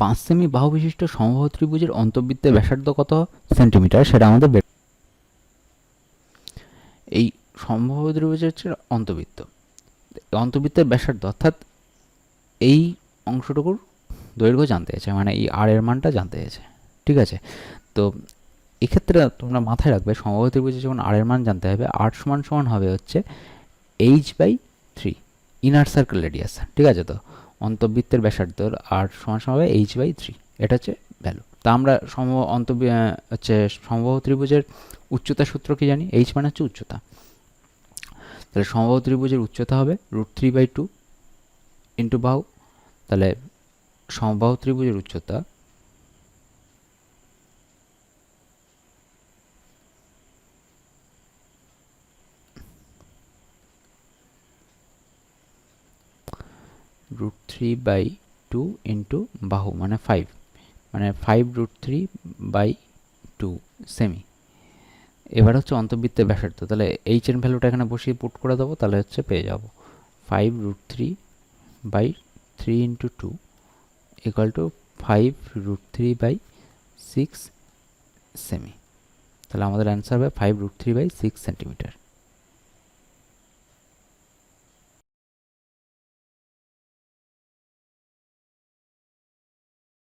পাঁচ সেমি বাহু বিশিষ্ট সমবাহু ত্রিভুজের অন্তর্বৃত্তের ব্যাসার্ধ কত সেন্টিমিটার? সেটা আমাদের এই সমবাহু ত্রিভুজের হচ্ছে অন্তর্বৃত্ত। অন্তর্বৃত্তের ব্যাসার্ধ, অর্থাৎ এই অংশটুকুর দৈর্ঘ্য জানতে চাইছে মানে এই আর এর মানটা জানতে চাইছে। ঠিক আছে? তো এক্ষেত্রে তোমরা মাথায় রাখবে, সমবাহু ত্রিভুজে যখন আর এর মান জানতে হবে আর সমান সমান হবে হচ্ছে H by three inner circle radius ঠিক আছে তো? অন্তর্বৃত্তের ব্যাসার্ধ আর সমান সমান হবে এইচ বাই থ্রি এটা হচ্ছে ভ্যালু তা আমরা সম অন্ত হচ্ছে সম্ভব ত্রিভুজের উচ্চতা সূত্র কি জানি? এইচ মানে হচ্ছে উচ্চতা। তাহলে সম্ভব ত্রিভুজের উচ্চতা হবে root three by two into বাহু। তাহলে সমবাহু ত্রিভুজের উচ্চতা root three by two into বাহু মানে ফাইভ মানে five root three by two semi এবার হচ্ছে অন্তর্বৃত্তের ব্যাসার্ধ, তাহলে এইচ এর ভ্যালুটা এখানে বসিয়ে পুট করে দেবো, তাহলে হচ্ছে পেয়ে যাব five root three by three into two equal to five root three by six semi তাহলে আমাদের অ্যান্সার হবে five root three by six centimetre